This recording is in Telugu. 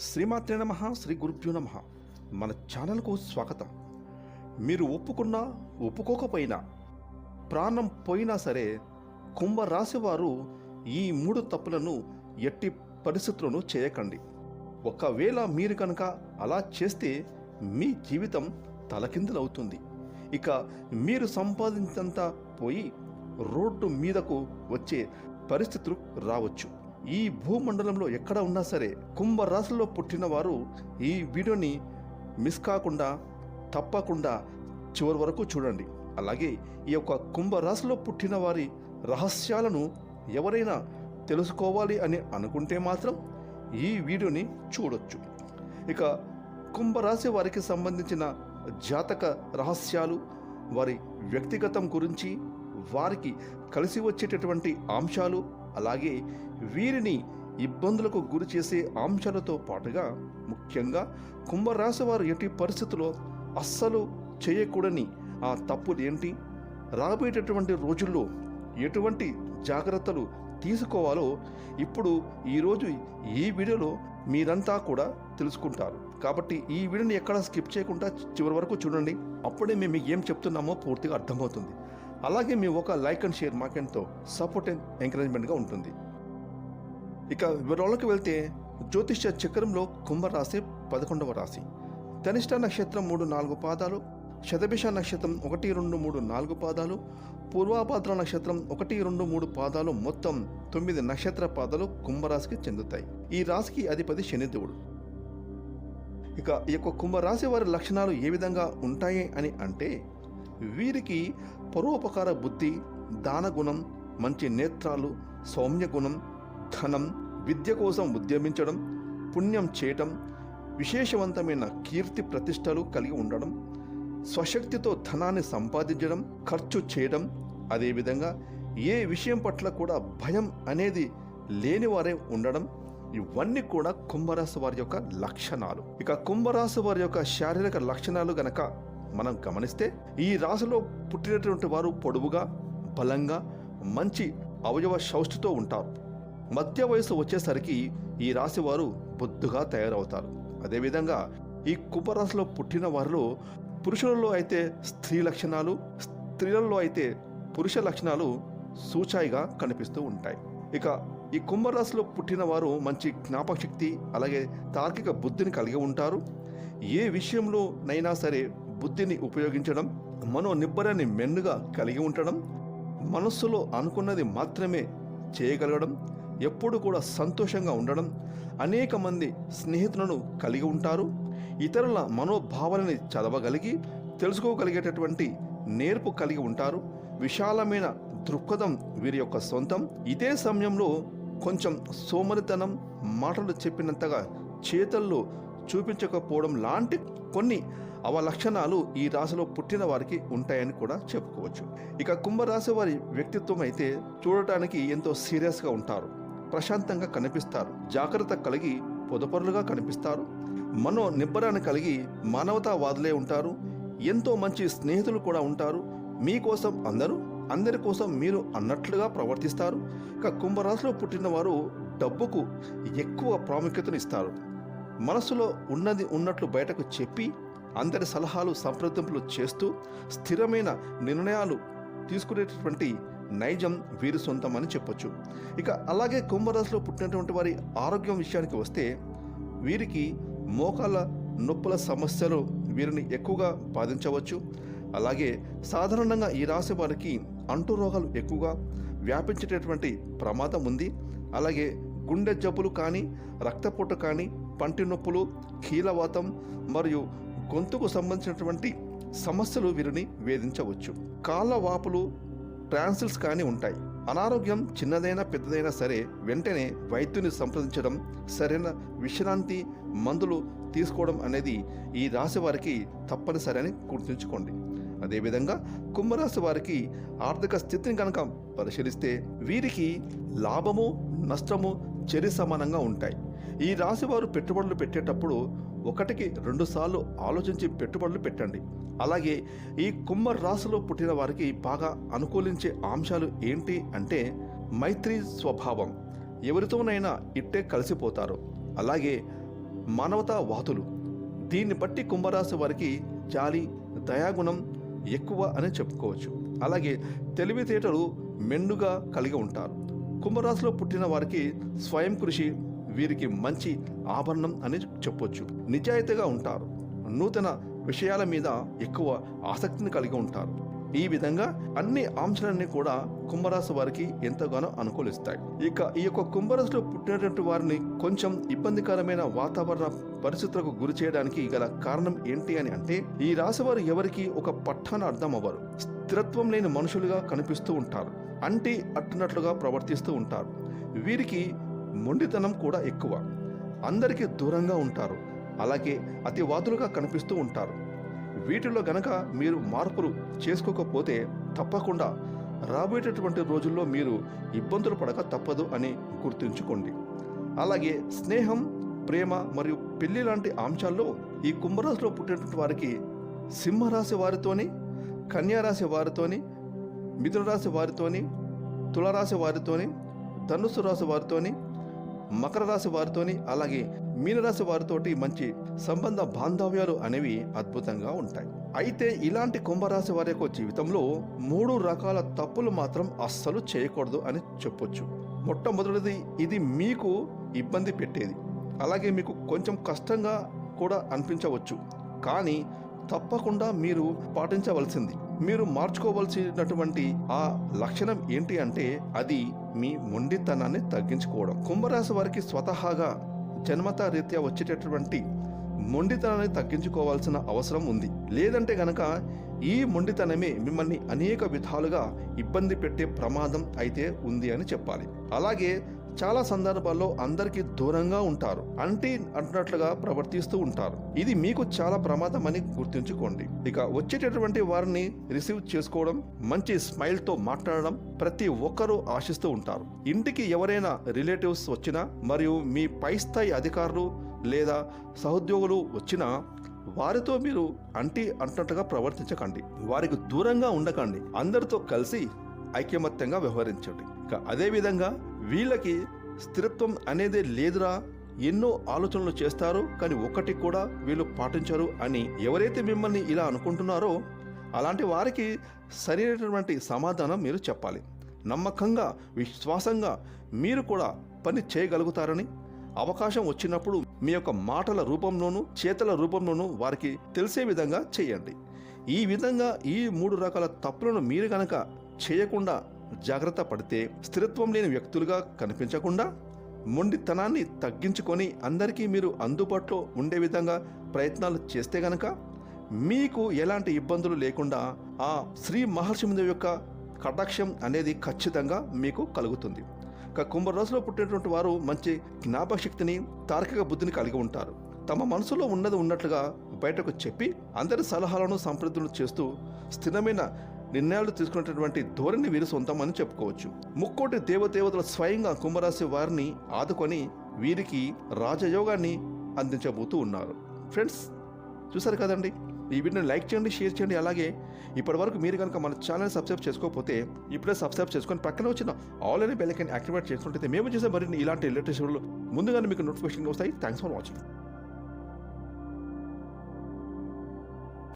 శ్రీమాత్రే నమ శ్రీ గురుభ్యో నమ. మన ఛానల్కు స్వాగతం. మీరు ఒప్పుకున్నా ఒప్పుకోకపోయినా ప్రాణం పోయినా సరే కుంభరాశి వారు ఈ మూడు తప్పులను ఎట్టి పరిస్థితులను చేయకండి. ఒకవేళ మీరు కనుక అలా చేస్తే మీ జీవితం తలకిందులవుతుంది. ఇక మీరు సంపాదించినంత పోయి రోడ్డు మీదకు వచ్చే పరిస్థితులు రావచ్చు. ఈ భూమండలంలో ఎక్కడ ఉన్నా సరే కుంభరాశిలో పుట్టిన వారు ఈ వీడియోని మిస్ కాకుండా తప్పకుండా చివరి వరకు చూడండి. అలాగే ఈ యొక్క కుంభరాశిలో పుట్టిన వారి రహస్యాలను ఎవరైనా తెలుసుకోవాలి అని అనుకుంటే మాత్రం ఈ వీడియోని చూడొచ్చు. ఇక కుంభరాశి వారికి సంబంధించిన జాతక రహస్యాలు వారి వ్యక్తిగతం గురించి వారికి కలిసి వచ్చేటటువంటి అంశాలు అలాగే వీరిని ఇబ్బందులకు గురి చేసే అంశాలతో పాటుగా ముఖ్యంగా కుంభరాశి వారు ఎట్టి పరిస్థితుల్లో అస్సలు చేయకూడని ఆ తప్పులు ఏంటి? రాబోయేటటువంటి రోజుల్లో ఎటువంటి జాగ్రత్తలు తీసుకోవాలో ఇప్పుడు ఈరోజు ఈ వీడియోలో మీరంతా కూడా తెలుసుకుంటారు. కాబట్టి ఈ వీడియోని ఎక్కడ స్కిప్ చేయకుండా చివరి వరకు చూడండి. అప్పుడే మేము ఏం చెప్తున్నామో పూర్తిగా అర్థమవుతుంది. అలాగే మీ ఒక లైక్ అండ్ షేర్ మాకెంతో సపోర్ట్ అండ్ ఎంకరేజ్మెంట్గా ఉంటుంది. ఇక వివరాలకు వెళ్తే జ్యోతిష్య చక్రంలో కుంభరాశి పదకొండవ రాశి. ధనిష్ట నక్షత్రం మూడు నాలుగు పాదాలు శతభిష నక్షత్రం ఒకటి రెండు మూడు నాలుగు పాదాలు పూర్వాభాద్ర నక్షత్రం ఒకటి రెండు మూడు పాదాలు మొత్తం తొమ్మిది నక్షత్ర పాదాలు కుంభరాశికి చెందుతాయి. ఈ రాశికి అధిపతి శనిదేవుడు ఇక ఈ యొక్క కుంభరాశి వారి లక్షణాలు ఏ విధంగా ఉంటాయి అని అంటే వీరికి పరోపకార బుద్ధి దానగుణం మంచి నేత్రాలు సౌమ్య గుణం ధనం విద్య కోసం ఉద్యమించడం పుణ్యం చేయటం విశేషవంతమైన కీర్తి ప్రతిష్టలు కలిగి ఉండడం స్వశక్తితో ధనాన్ని సంపాదించడం ఖర్చు చేయడం అదేవిధంగా ఏ విషయం పట్ల కూడా భయం అనేది లేనివారే ఉండడం ఇవన్నీ కూడా కుంభరాశి వారి యొక్క లక్షణాలు. ఇక కుంభరాశి వారి యొక్క శారీరక లక్షణాలు గనక మనం గమనిస్తే ఈ రాశిలో పుట్టినటువంటి వారు పొడవుగా బలంగా మంచి అవయవ సౌష్ఠితో ఉంటారు. మధ్య వయసు వచ్చేసరికి ఈ రాశి వారు బొద్దుగా తయారవుతారు. అదేవిధంగా ఈ కుంభరాశిలో పుట్టిన వారిలో పురుషులలో అయితే స్త్రీ లక్షణాలు స్త్రీలలో అయితే పురుష లక్షణాలు సూచాయిగా కనిపిస్తూ ఉంటాయి. ఇక ఈ కుంభరాశిలో పుట్టిన వారు మంచి జ్ఞాపకశక్తి అలాగే తార్కిక బుద్ధిని కలిగి ఉంటారు. ఏ విషయంలో నైనా సరే బుద్ధిని ఉపయోగించడం మనో నిబ్బరాన్ని మెండుగా కలిగి ఉండడం మనస్సులో అనుకున్నది మాత్రమే చేయగలగడం ఎప్పుడు కూడా సంతోషంగా ఉండడం అనేక మంది స్నేహితులను కలిగి ఉంటారు ఇతరుల మనోభావాలని చదవగలిగి తెలుసుకోగలిగేటటువంటి నేర్పు కలిగి ఉంటారు విశాలమైన దృక్పథం వీరి యొక్క సొంతం. ఇదే సమయంలో కొంచెం సోమరితనం మాటలు చెప్పినంతగా చేతల్లో చూపించకపోవడం లాంటి కొన్ని అవలక్షణాలు ఈ రాశిలో పుట్టిన వారికి ఉంటాయని కూడా చెప్పుకోవచ్చు. ఇక కుంభరాశి వారి వ్యక్తిత్వం అయితే చూడటానికి ఎంతో సీరియస్గా ఉంటారు. ప్రశాంతంగా కనిపిస్తారు. జాగ్రత్త కలిగి పొదపరులుగా కనిపిస్తారు. మనో నిబ్బరాన్ని కలిగి మానవతావాదులే ఉంటారు. ఎంతో మంచి స్నేహితులు కూడా ఉంటారు. మీకోసం అందరూ అందరి కోసం మీరు అన్నట్లుగా ప్రవర్తిస్తారు. ఇక కుంభరాశిలో పుట్టిన వారు డబ్బుకు ఎక్కువ ప్రాముఖ్యతను ఇస్తారు. మనసులో ఉన్నది ఉన్నట్లు బయటకు చెప్పి అందరి సలహాలు సంప్రదింపులు చేస్తూ స్థిరమైన నిర్ణయాలు తీసుకునేటటువంటి నైజం వీరి సొంతం అని చెప్పొచ్చు. ఇక అలాగే కుంభరాశిలో పుట్టినటువంటి వారి ఆరోగ్యం విషయానికి వస్తే వీరికి మోకాళ్ళ నొప్పుల సమస్యలు వీరిని ఎక్కువగా బాధించవచ్చు. అలాగే సాధారణంగా ఈ రాశి వారికి అంటు రోగాలు ఎక్కువగా వ్యాపించేటటువంటి ప్రమాదం ఉంది. అలాగే గుండె జబ్బులు కానీ రక్తపోటు కానీ పంటి నొప్పులు కీలవాతం మరియు గొంతుకు సంబంధించినటువంటి సమస్యలు వీరిని వేధించవచ్చు. కాళ్ళ వాపులు ట్రాన్సిల్స్ కానీ ఉంటాయి. అనారోగ్యం చిన్నదైనా పెద్దదైనా సరే వెంటనే వైద్యుని సంప్రదించడం సరైన విశ్రాంతి మందులు తీసుకోవడం అనేది ఈ రాశి వారికి తప్పనిసరి అని గుర్తుంచుకోండి. అదేవిధంగా కుంభరాశి వారికి ఆర్థిక స్థితిని కనుక పరిశీలిస్తే వీరికి లాభము నష్టము చెరి సమానంగా ఉంటాయి. ఈ రాశి వారు పెట్టుబడులు పెట్టేటప్పుడు ఒకటికి రెండుసార్లు ఆలోచించి పెట్టుబడులు పెట్టండి. అలాగే ఈ కుంభ రాశిలో పుట్టిన వారికి బాగా అనుకూలించే అంశాలు ఏంటి అంటే మైత్రి స్వభావం. ఎవరితోనైనా ఇట్టే కలిసిపోతారు. అలాగే మానవతావాదులు దీన్ని బట్టి కుంభరాశి వారికి జాలి దయాగుణం ఎక్కువ అని చెప్పుకోవచ్చు. అలాగే తెలివితేటలు మెండుగా కలిగి ఉంటారు. కుంభరాశిలో పుట్టిన వారికి స్వయం కృషి వీరికి మంచి ఆభరణం అని చెప్పొచ్చు. నిజాయితీగా ఉంటారు. నూతన విషయాల మీద ఎక్కువ ఆసక్తిని కలిగి ఉంటారు. ఈ విధంగా అన్ని అంశాలన్నీ కూడా కుంభరాశి వారికి ఎంతగానో అనుకూలిస్తాయి. ఇక ఈ యొక్క కుంభరాశిలో పుట్టినటువంటి వారిని కొంచెం ఇబ్బందికరమైన వాతావరణ పరిస్థితులకు గురి చేయడానికి గల కారణం ఏంటి అని అంటే ఈ రాశి వారు ఎవరికి ఒక పట్టాన అర్థం అవ్వరు. స్థిరత్వం లేని మనుషులుగా కనిపిస్తూ ఉంటారు. అంటి అట్టునట్లుగా ప్రవర్తిస్తూ ఉంటారు. వీరికి మొండితనం కూడా ఎక్కువ. అందరికీ దూరంగా ఉంటారు. అలాగే అతివాదులుగా కనిపిస్తూ ఉంటారు. వీటిలో గనక మీరు మార్పులు చేసుకోకపోతే తప్పకుండా రాబోయేటటువంటి రోజుల్లో మీరు ఇబ్బందులు పడక తప్పదు అని గుర్తుంచుకోండి. అలాగే స్నేహం ప్రేమ మరియు పెళ్ళి లాంటి అంశాల్లో ఈ కుంభరాశిలో పుట్టినటువంటి వారికి సింహరాశి వారితోని కన్యారాశి వారితోని మిథునరాశి వారితోని తులరాశి వారితోని ధనుసు రాశి వారితోని మకర రాశి వారితోని అలాగే మీనరాశి వారితోటి మంచి సంబంధ బాంధవ్యాలు అనేవి అద్భుతంగా ఉంటాయి. అయితే ఇలాంటి కుంభరాశి వారి యొక్క జీవితంలో మూడు రకాల తప్పులు మాత్రం అస్సలు చేయకూడదు అని చెప్పొచ్చు. మొట్టమొదటిది ఇది మీకు ఇబ్బంది పెట్టేది. అలాగే మీకు కొంచెం కష్టంగా కూడా అనిపించవచ్చు. కానీ తప్పకుండా మీరు పాటించవలసింది మీరు మార్చుకోవలసినటువంటి ఆ లక్షణం ఏంటి అంటే అది మీ మొండితనాన్ని తగ్గించుకోవడం. కుంభరాశి వారికి స్వతహాగా జన్మత రీత్యా వచ్చేటటువంటి మొండితనాన్ని తగ్గించుకోవాల్సిన అవసరం ఉంది. లేదంటే గనక ఈ మొండితనమే మిమ్మల్ని అనేక విధాలుగా ఇబ్బంది పెట్టే ప్రమాదం అయితే ఉంది అని చెప్పాలి. అలాగే చాలా సందర్భాల్లో అందరికీ దూరంగా ఉంటారు. అంటే అంటున్నట్లుగా ప్రవర్తిస్తూ ఉంటారు. ఇది మీకు చాలా ప్రమాదం అని గుర్తుంచుకోండి. ఇక వచ్చేటటువంటి వారిని రిసీవ్ చేసుకోవడం మంచి స్మైల్తో మాట్లాడడం ప్రతి ఒక్కరూ ఆశిస్తూ ఉంటారు. ఇంటికి ఎవరైనా రిలేటివ్స్ వచ్చినా మరియు మీ పై స్థాయి అధికారులు లేదా సహోద్యోగులు వచ్చినా వారితో మీరు అంటి అంటున్నట్టుగా ప్రవర్తించకండి. వారికి దూరంగా ఉండకండి. అందరితో కలిసి ఐకమత్యంగా వ్యవహరించండి. ఇక అదేవిధంగా వీళ్ళకి స్థిరత్వం అనేది లేదురా? ఎన్నో ఆలోచనలు చేస్తారు కానీ ఒకటి కూడా వీళ్ళు పాటించరు అని ఎవరైతే మిమ్మల్ని ఇలా అనుకుంటున్నారో అలాంటి వారికి సరైనటువంటి సమాధానం మీరు చెప్పాలి. నమ్మకంగా విశ్వాసంగా మీరు కూడా పని చేయగలుగుతారని అవకాశం వచ్చినప్పుడు మీ యొక్క మాటల రూపంలోనూ చేతల రూపంలోనూ వారికి తెలిసే విధంగా చేయండి. ఈ విధంగా ఈ మూడు రకాల తప్పులను మీరు గనక చేయకుండా జాగ్రత్త పడితే స్థిరత్వం లేని వ్యక్తులుగా కనిపించకుండా మొండితనాన్ని తగ్గించుకొని అందరికీ మీరు అందుబాటులో ఉండే విధంగా ప్రయత్నాలు చేస్తే గనక మీకు ఎలాంటి ఇబ్బందులు లేకుండా ఆ శ్రీ మహర్షి యొక్క కటాక్షం అనేది ఖచ్చితంగా మీకు కలుగుతుంది. కుంభరాశిలో పుట్టినటువంటి వారు మంచి జ్ఞాపకశక్తిని తార్కిక బుద్ధిని కలిగి ఉంటారు. తమ మనసులో ఉన్నది ఉన్నట్లుగా బయటకు చెప్పి అందరి సలహాలను సంప్రదింపులు చేస్తూ స్థిరమైన నిర్ణయాలు తీసుకునేటటువంటి ధోరణి వీరి సొంతం అని చెప్పుకోవచ్చు. ముక్కోటి దేవదేవతలు స్వయంగా కుంభరాశి వారిని ఆదుకొని వీరికి రాజయోగాన్ని అందించబోతూ ఉన్నారు. ఫ్రెండ్స్ చూసారు కదండి? ఈ వీడియోని లైక్ చేయండి షేర్ చేయండి. అలాగే ఇప్పటి వరకు మీరు కనుక మన ఛానల్ సబ్స్క్రైబ్ చేసుకోకపోతే ఇప్పుడే సబ్స్క్రైబ్ చేసుకొని పక్కన వచ్చిన ఆల్ అనే బెల్ యాక్టివేట్ చేసుకుంటే మేము చేసే మరిన్ని ఇలాంటి లేటెస్ట్ వీడియోలు ముందుగానే మీకు నోటిఫికేషన్ వస్తాయి. Thanks for watching